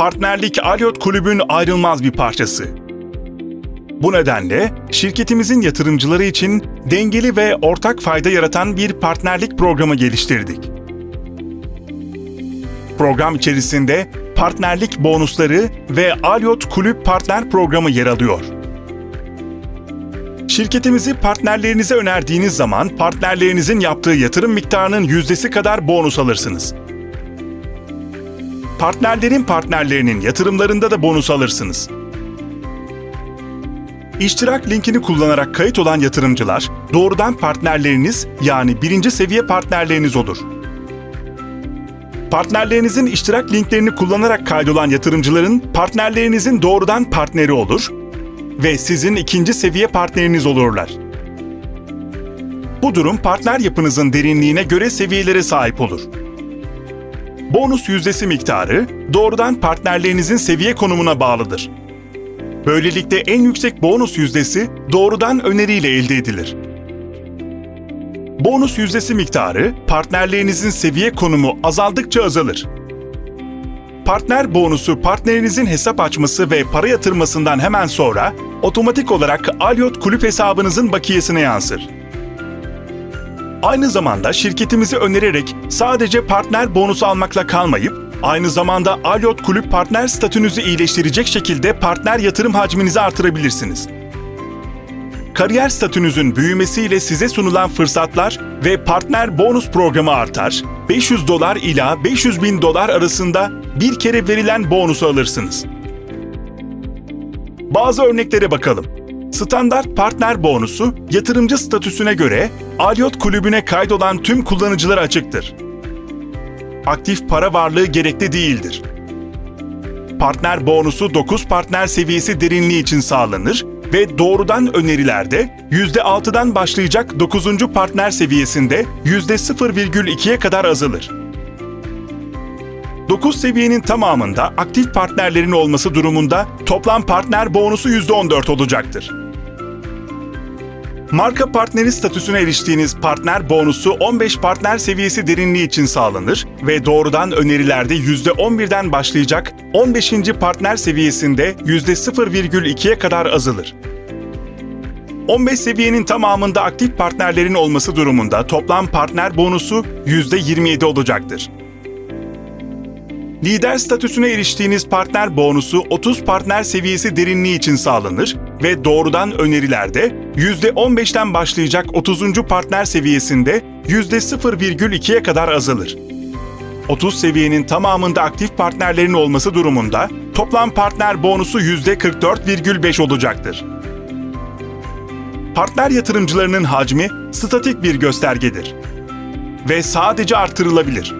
partnerlik Alyot Kulübün ayrılmaz bir parçası. Bu nedenle şirketimizin yatırımcıları için dengeli ve ortak fayda yaratan bir partnerlik programı geliştirdik. Program içerisinde partnerlik bonusları ve Alyot Kulüp Partner Programı yer alıyor. Şirketimizi partnerlerinize önerdiğiniz zaman partnerlerinizin yaptığı yatırım miktarının yüzdesi kadar bonus alırsınız. Partnerlerin partnerlerinin yatırımlarında da bonus alırsınız. İştirak linkini kullanarak kayıt olan yatırımcılar doğrudan partnerleriniz yani birinci seviye partnerleriniz olur. Partnerlerinizin iştirak linklerini kullanarak kaydolan yatırımcıların partnerlerinizin doğrudan partneri olur ve sizin ikinci seviye partneriniz olurlar. Bu durum partner yapınızın derinliğine göre seviyelere sahip olur. Bonus yüzdesi miktarı doğrudan partnerlerinizin seviye konumuna bağlıdır. Böylelikle en yüksek bonus yüzdesi doğrudan öneriyle elde edilir. Bonus yüzdesi miktarı partnerlerinizin seviye konumu azaldıkça azalır. Partner bonusu partnerinizin hesap açması ve para yatırmasından hemen sonra otomatik olarak Alyot kulüp hesabınızın bakiyesine yansır. Aynı zamanda şirketimizi önererek sadece partner bonusu almakla kalmayıp, aynı zamanda Alyot kulüp partner statünüzü iyileştirecek şekilde partner yatırım hacminizi artırabilirsiniz. Kariyer statünüzün büyümesiyle size sunulan fırsatlar ve partner bonus programı artar, 500 dolar ila 500 bin dolar arasında bir kere verilen bonusu alırsınız. Bazı örneklere bakalım. Standart partner bonusu yatırımcı statüsüne göre Alyot kulübüne kaydolan tüm kullanıcılara açıktır. Aktif para varlığı gerekli değildir. Partner bonusu 9 partner seviyesi derinliği için sağlanır ve doğrudan önerilerde %6'dan başlayacak 9. partner seviyesinde %0,2'ye kadar azalır. 9 seviyenin tamamında aktif partnerlerin olması durumunda toplam partner bonusu %14 olacaktır. Marka partneri statüsüne eriştiğiniz partner bonusu 15 partner seviyesi derinliği için sağlanır ve doğrudan önerilerde %11'den başlayacak 15. partner seviyesinde %0,2'ye kadar azalır. 15 seviyenin tamamında aktif partnerlerin olması durumunda toplam partner bonusu %27 olacaktır. Lider statüsüne eriştiğiniz partner bonusu 30 partner seviyesi derinliği için sağlanır ve doğrudan önerilerde %15'ten başlayacak 30. partner seviyesinde %0,2'ye kadar azalır. 30 seviyenin tamamında aktif partnerlerin olması durumunda toplam partner bonusu %44,5 olacaktır. Partner yatırımcılarının hacmi statik bir göstergedir ve sadece artırılabilir.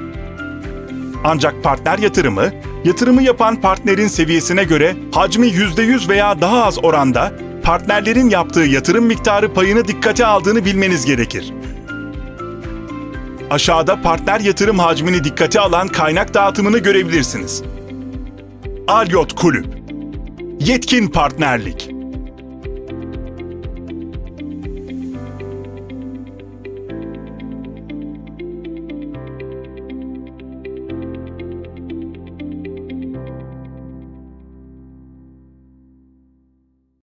Ancak partner yatırımı, yatırımı yapan partnerin seviyesine göre hacmi %100 veya daha az oranda partnerlerin yaptığı yatırım miktarı payını dikkate aldığını bilmeniz gerekir. Aşağıda partner yatırım hacmini dikkate alan kaynak dağıtımını görebilirsiniz. Alyot Kulüp Yetkin Partnerlik